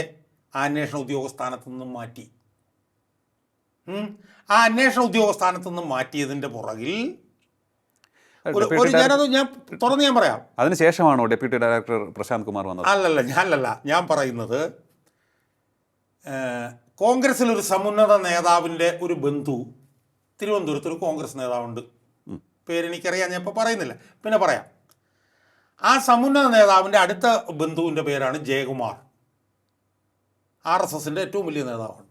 ആ അന്വേഷണ ഉദ്യോഗസ്ഥാനത്തു നിന്നും മാറ്റി. ആ അന്വേഷണ ഉദ്യോഗസ്ഥാനത്തു നിന്നും മാറ്റിയതിന്റെ പുറകിൽ ഒരു ഞാനത് ഞാൻ തുറന്ന് ഞാൻ പറയാം. അതിനുശേഷമാണോ ഡെപ്യൂട്ടി ഡയറക്ടർ പ്രശാന്ത് കുമാർ വന്നത്? അല്ലല്ല ഞാനല്ല ഞാൻ പറയുന്നത് കോൺഗ്രസിലൊരു ഒരു സമുന്നത നേതാവിന്റെ ഒരു ബന്ധു തിരുവനന്തപുരത്ത് ഒരു കോൺഗ്രസ് നേതാവുണ്ട്. പേരെനിക്കറിയാം ഞാൻ ഇപ്പോൾ പറയുന്നില്ല. പിന്നെ പറയാം. ആ സമുന്നത നേതാവിന്റെ അടുത്ത ബന്ധുവിന്റെ പേരാണ് ജയകുമാർ. ആർ എസ് എസിന്റെ ഏറ്റവും വലിയ നേതാവാണ്.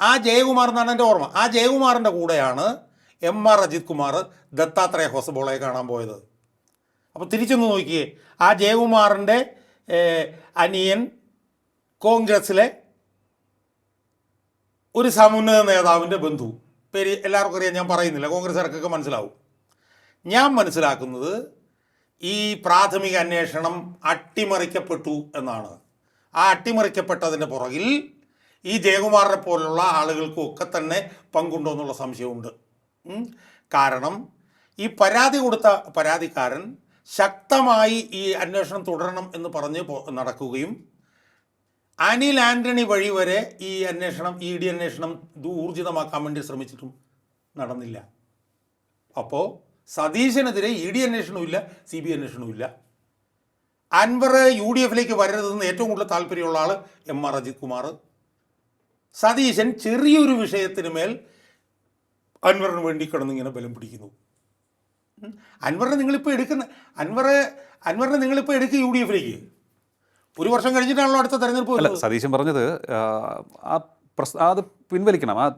ആ ജയകുമാർ എന്നാണ് എന്റെ ഓർമ്മ. ആ ജയകുമാറിന്റെ കൂടെയാണ് എം ആർ അജിത് കുമാർ ദത്താത്രേയ ഹോസബോളയെ കാണാൻ പോയത്. അപ്പോൾ തിരിച്ചൊന്ന് നോക്കിയേ. ആ ജയകുമാറിന്റെ അനിയൻ കോൺഗ്രസ്സിലെ ഒരു സമുന്നത നേതാവിന്റെ ബന്ധു. പേര് എല്ലാവർക്കും അറിയാം ഞാൻ പറയുന്നില്ല. കോൺഗ്രസ്സുകാർക്കൊക്കെ മനസ്സിലാവും. ഞാൻ മനസ്സിലാക്കുന്നത് ഈ പ്രാഥമിക അന്വേഷണം അട്ടിമറിക്കപ്പെട്ടു എന്നാണ്. ആ അട്ടിമറിക്കപ്പെട്ടതിന്റെ പുറകിൽ ഈ ജയകുമാറിനെ പോലുള്ള ആളുകൾക്കും ഒക്കെ തന്നെ പങ്കുണ്ടോ എന്നുള്ള സംശയമുണ്ട് കാരണം ഈ പരാതി കൊടുത്ത പരാതിക്കാരൻ ശക്തമായി ഈ അന്വേഷണം തുടരണം എന്ന് പറഞ്ഞ് നടക്കുകയും അനിൽ ആന്റണി വഴി വരെ ഈ അന്വേഷണം ഇ ഡി അന്വേഷണം ഊർജിതമാക്കാൻ വേണ്ടി ശ്രമിച്ചിട്ടും നടന്നില്ല. അപ്പോൾ സതീശനെതിരെ ഇ ഡി അന്വേഷണവും ഇല്ല സി ബി അന്വേഷണവും ഇല്ല. അൻവർ യു ഡി എഫിലേക്ക് വരരുതെന്ന് ഏറ്റവും കൂടുതൽ താല്പര്യമുള്ള ആൾ എം ആർ അജിത് കുമാർ. സതീശൻ ചെറിയൊരു വിഷയത്തിന് മേൽ അൻവറിന് വേണ്ടി കിടന്നിങ്ങനെ ബലം പിടിക്കുന്നു. അൻവറിനെ നിങ്ങളിപ്പോൾ എടുക്കുന്ന അൻവറെ അൻവറിനെ നിങ്ങളിപ്പോൾ എടുക്കുക യു ഡി എഫിലേക്ക്. ഒരു വർഷം കഴിഞ്ഞിട്ടാണല്ലോ അടുത്ത തെരഞ്ഞെടുപ്പ് സതീശൻ പറഞ്ഞത് ആ പ്രസ് അത് പിൻവലിക്കണം. ആ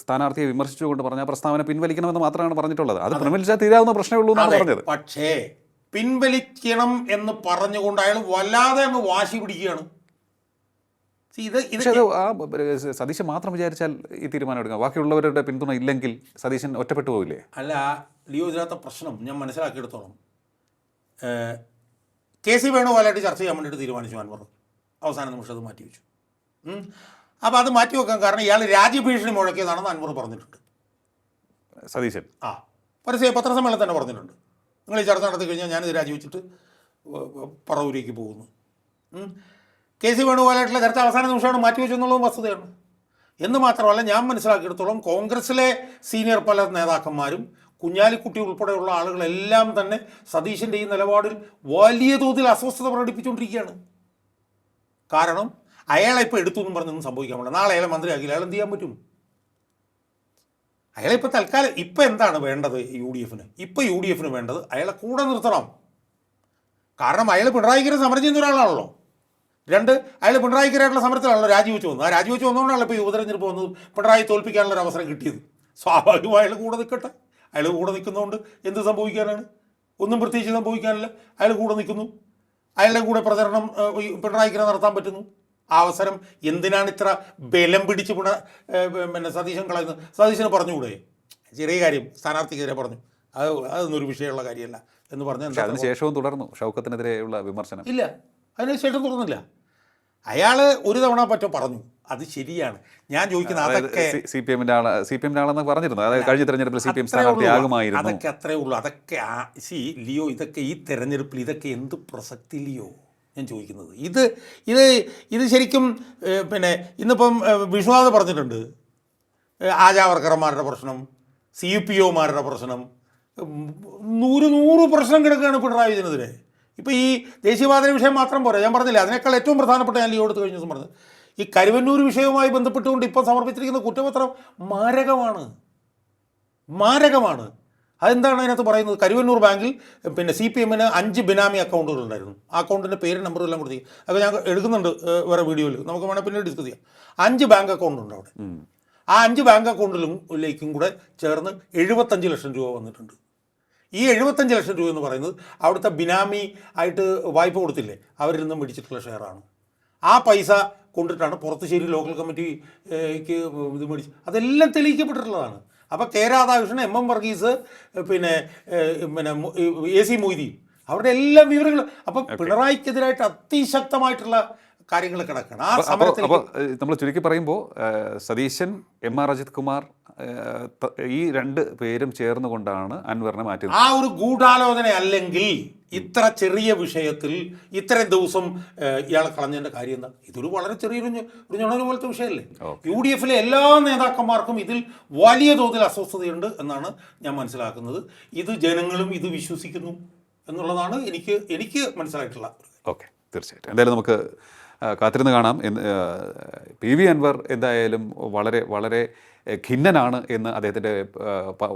സ്ഥാനാർത്ഥിയെ വിമർശിച്ചുകൊണ്ട് പറഞ്ഞ ആ പ്രസ്താവന പിൻവലിക്കണമെന്ന് മാത്രമാണ് പറഞ്ഞിട്ടുള്ളത്. അത് പിൻവലിച്ചാൽ തീരാവുന്ന പ്രശ്നമേ ഉള്ളൂ എന്നാണ് പറഞ്ഞത്. പക്ഷേ പിൻവലിക്കണം എന്ന് പറഞ്ഞുകൊണ്ട് അയാൾ വല്ലാതെ അങ്ങ് വാശി പിടിക്കുകയാണ്. ഇത് ഇത് ആ സതീശൻ മാത്രം വിചാരിച്ചാൽ ഈ തീരുമാനം എടുക്കാം. ബാക്കിയുള്ളവരുടെ പിന്തുണ ഇല്ലെങ്കിൽ സതീശൻ ഒറ്റപ്പെട്ടു പോവില്ലേ? അല്ല ലിയോ ഇതിനകത്ത പ്രശ്നം ഞാൻ മനസ്സിലാക്കിയെടുത്തോളം. കെ സി വേണുഗോപാലായിട്ട് ചർച്ച ചെയ്യാൻ വേണ്ടിയിട്ട് തീരുമാനിച്ചു അൻവർ. അവസാന നിമിഷം അത് മാറ്റി വെച്ചു അപ്പോൾ അത് മാറ്റി വെക്കാൻ കാരണം ഇയാൾ രാജ്യഭീഷണി മുഴക്കിയതാണെന്ന് അൻവർ പറഞ്ഞിട്ടുണ്ട്. സതീശൻ. ആ. പരസ്യ പത്രസമ്മേളനം തന്നെ പറഞ്ഞിട്ടുണ്ട്. നിങ്ങൾ ഈ ചർച്ച നടത്തി കഴിഞ്ഞാൽ ഞാനിത് രാജിവെച്ചിട്ട് പറവൂരിക്ക് പോകുന്നു. കെ സി വേണുഗോപാലായിട്ടുള്ള ചർച്ച അവസാന നിമിഷമാണ് മാറ്റിവെച്ചെന്നുള്ളതും വസ്തുതയാണ്. എന്ന് മാത്രമല്ല ഞാൻ മനസ്സിലാക്കിയെടുത്തോളം കോൺഗ്രസിലെ സീനിയർ പല നേതാക്കന്മാരും കുഞ്ഞാലിക്കുട്ടി ഉൾപ്പെടെയുള്ള ആളുകളെല്ലാം തന്നെ സതീശന്റെ ഈ നിലപാടിൽ വലിയ തോതിൽ അസ്വസ്ഥത പ്രകടിപ്പിച്ചുകൊണ്ടിരിക്കുകയാണ്. കാരണം അയാളെ ഇപ്പോൾ എടുത്തു എന്നും പറഞ്ഞൊന്നും സംഭവിക്കാൻ പാടില്ല. നാളെ അയാളെ മന്ത്രിയാക്കില്ല അയാൾ എന്ത് ചെയ്യാൻ പറ്റും? അയാളെ ഇപ്പോൾ തൽക്കാലം ഇപ്പം എന്താണ് വേണ്ടത് യു ഡി എഫിന് ഇപ്പോൾ യു ഡി എഫിന് വേണ്ടത് അയാളെ കൂടെ നിർത്തണം. കാരണം അയാൾ പിണറായിക്കരെ സമരം ചെയ്യുന്ന ഒരാളാണല്ലോ. രണ്ട് അയാൾ പിണറായിക്കരായിട്ടുള്ള സമരത്തിലാണല്ലോ രാജിവെച്ച് വന്നത്. ആ രാജിവെച്ച് വന്നുകൊണ്ടാണല്ലോ ഇപ്പോൾ ഉപതെരഞ്ഞെടുപ്പ് വന്നത് പിണറായി തോൽപ്പിക്കാനുള്ള ഒരു അവസരം കിട്ടിയത്. സ്വാഭാവികമായി അയാൾ കൂടെ നിൽക്കട്ടെ അയാൾ കൂടെ നിൽക്കുന്നതുകൊണ്ട് എന്ത് സംഭവിക്കാനാണ്? ഒന്നും പ്രത്യേകിച്ച് സംഭവിക്കാനില്ല. അയാൾ കൂടെ നിൽക്കുന്നു അയാളുടെ കൂടെ പ്രചരണം പിണറായിക്കര നടത്താൻ പറ്റുന്നു. ആ അവസരം എന്തിനാണ് ഇത്ര ബലം പിടിച്ച് പിണ പിന്നെ സതീശൻ കളയുന്നത്? സതീശന് പറഞ്ഞുകൂടെ? ചെറിയ കാര്യം സ്ഥാനാർത്ഥിക്കെതിരെ പറഞ്ഞു. അത് അതൊന്നും ഒരു വിഷയമുള്ള കാര്യമല്ല എന്ന് പറഞ്ഞു അതിനുശേഷവും തുടർന്നു. ഷൗക്കത്തിനെതിരെയുള്ള വിമർശനം. ഇല്ല. അതിനുശേഷം തുടർന്നില്ല. അയാൾ ഒരു തവണ പറ്റോ പറഞ്ഞു. അത് ശരിയാണ്. ഞാൻ ചോദിക്കുന്ന അതൊക്കെ സി പി എമ്മിന്റെ ആളെ സി പി എമ്മിന്റെ ആളെന്ന് പറഞ്ഞിരുന്നു. അതായത് കഴിഞ്ഞ തെരഞ്ഞെടുപ്പിൽ സി പി എം. സ്ഥാനാർത്ഥിയാകുമായിരുന്നു. അതൊക്കെ അത്രേ ഉള്ളൂ. അതൊക്കെ ആ സി ലിയോ ഇതൊക്കെ ഈ തെരഞ്ഞെടുപ്പിൽ ഇതൊക്കെ എന്ത് പ്രസക്തി ലിയോ? ഞാൻ ചോദിക്കുന്നത്. ഇത് ഇത് ഇത് ശരിക്കും പിന്നെ ഇന്നിപ്പം വിഷ്ണുനാഥ് പറഞ്ഞിട്ടുണ്ട്. ഏ, ആശാവർക്കർമാരുടെ പ്രശ്നം സി പി ഒമാരുടെ പ്രശ്നം നൂറ് നൂറ് പ്രശ്നം കിടക്കുകയാണ് പിണറായി വിജയനെതിരെ. ഇപ്പോൾ ഈ ദേശീയവാദന വിഷയം മാത്രം പോരാ. ഞാൻ പറഞ്ഞില്ല അതിനേക്കാൾ ഏറ്റവും പ്രധാനപ്പെട്ട ഞാൻ ലീവ് എടുത്ത് കഴിഞ്ഞ ദിവസം പറഞ്ഞത്. ഈ കരുവന്നൂർ വിഷയവുമായി ബന്ധപ്പെട്ടുകൊണ്ട് ഇപ്പം സമർപ്പിച്ചിരിക്കുന്ന കുറ്റപത്രം മാരകമാണ്. മാരകമാണ്. അതെന്താണ് അതിനകത്ത് പറയുന്നത്? കരുവന്നൂർ ബാങ്കിൽ പിന്നെ സി പി എമ്മിന് അഞ്ച് ബിനാമി അക്കൗണ്ടുകൾ ഉണ്ടായിരുന്നു. ആ അക്കൗണ്ടിന്റെ പേര് നമ്പറും എല്ലാം കൊടുത്തി അപ്പോൾ ഞാൻ എടുക്കുന്നുണ്ട് വേറെ വീഡിയോയിൽ. നമുക്ക് വേണമെങ്കിൽ പിന്നീട് ഡിസ്കസ് ചെയ്യാം. അഞ്ച് ബാങ്ക് അക്കൗണ്ട് ഉണ്ട് അവിടെ. ആ അഞ്ച് ബാങ്ക് അക്കൗണ്ടിലും ലേക്കും കൂടെ ചേർന്ന് എഴുപത്തഞ്ച് ലക്ഷം രൂപ വന്നിട്ടുണ്ട്. ഈ എഴുപത്തഞ്ച് ലക്ഷം രൂപ എന്ന് പറയുന്നത് അവിടുത്തെ ബിനാമി ആയിട്ട് വായ്പ കൊടുത്തില്ലേ? അവരിൽ നിന്ന് മേടിച്ചിട്ടുള്ള ഷെയറാണ് ആ പൈസ കൊണ്ടിട്ടാണ് പുറത്തുശ്ശേരി ലോക്കൽ കമ്മിറ്റിക്ക് ഇത് മേടിച്ച് അതെല്ലാം തെളിയിക്കപ്പെട്ടിട്ടുള്ളതാണ്. അപ്പോൾ K Radhakrishnan M M Varghese പിന്നെ പിന്നെ എ സി മൊയ്തീൻ. അവരുടെ എല്ലാ വിവരങ്ങളും. അപ്പം പിണറായിക്കെതിരായിട്ട് അതിശക്തമായിട്ടുള്ള കാര്യങ്ങൾ കിടക്കണം. ആ അപ്പോൾ നമ്മൾ ചുരുക്കി പറയുമ്പോൾ സതീശൻ എം ആർ അജിത് കുമാർ ഈ രണ്ട് പേരും ചേർന്നുകൊണ്ടാണ് അൻവറിനെ മാറ്റി ആ ഒരു ഗൂഢാലോചന അല്ലെങ്കിൽ ഇത്ര ചെറിയ വിഷയത്തിൽ ഇത്രയും ദിവസം ഇയാൾ ഇയാളെ കളഞ്ഞതിന്റെ കാര്യം എന്താ? ഇതൊരു വളരെ ചെറിയൊരു ഒരു ഞൊണര് പോലത്തെ വിഷയമല്ലേ? യു ഡി എഫിലെ എല്ലാ നേതാക്കന്മാർക്കും ഇതിൽ വലിയ തോതിൽ അസ്വസ്ഥതയുണ്ട് എന്നാണ് ഞാൻ മനസ്സിലാക്കുന്നത്. ഇത് ജനങ്ങളും ഇത് വിശ്വസിക്കുന്നു എന്നുള്ളതാണ് എനിക്ക് എനിക്ക് മനസ്സിലായിട്ടുള്ള ഓക്കെ തീർച്ചയായിട്ടും. എന്തായാലും നമുക്ക് കാത്തിരുന്ന് കാണാം പി വി അൻവർ എന്തായാലും വളരെ വളരെ ഖിന്നനാണ് എന്ന് അദ്ദേഹത്തിന്റെ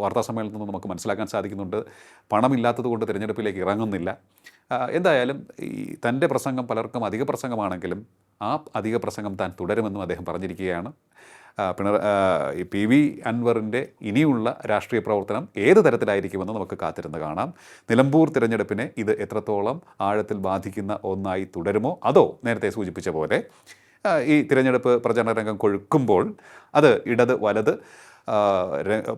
വാർത്താ സമ്മേളനത്തിൽ നിന്ന് നമുക്ക് മനസ്സിലാക്കാൻ സാധിക്കുന്നുണ്ട്. പണമില്ലാത്തത് കൊണ്ട് തിരഞ്ഞെടുപ്പിലേക്ക് ഇറങ്ങുന്നില്ല. എന്തായാലും ഈ തന്റെ പ്രസംഗം പലർക്കും അധിക പ്രസംഗമാണെങ്കിലും ആ അധിക പ്രസംഗം താൻ തുടരുമെന്നും അദ്ദേഹം പറഞ്ഞിരിക്കുകയാണ്. ഈ പി വി അൻവറിന്റെ ഇനിയുള്ള രാഷ്ട്രീയ പ്രവർത്തനം ഏത് തരത്തിലായിരിക്കുമെന്ന് നമുക്ക് കാത്തിരുന്ന് കാണാം. നിലമ്പൂർ തിരഞ്ഞെടുപ്പിനെ ഇത് എത്രത്തോളം ആഴത്തിൽ ബാധിക്കുന്ന ഒന്നായി തുടരുമോ? അതോ നേരത്തെ സൂചിപ്പിച്ച പോലെ ഈ തിരഞ്ഞെടുപ്പ് പ്രചരണ രംഗം കൊഴുക്കുമ്പോൾ അത് ഇടത് വലത്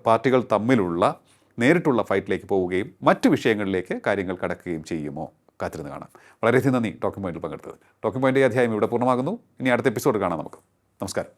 പാർട്ടികൾ തമ്മിലുള്ള നേരിട്ടുള്ള ഫൈറ്റിലേക്ക് പോവുകയും മറ്റു വിഷയങ്ങളിലേക്ക് കാര്യങ്ങൾ കടക്കുകയും ചെയ്യുമോ? കാത്തിരുന്ന് കാണാം. വളരെയധികം നന്ദി ടോക്കിംഗ് പോയിന്റിൽ പങ്കെടുത്തത് ടോക്കിംഗ് പോയിന്റ് ഈ അധ്യായം ഇവിടെ പൂർണമാകുന്നു. ഇനി അടുത്ത എപ്പിസോഡ് കാണാം നമുക്ക്. നമസ്കാരം.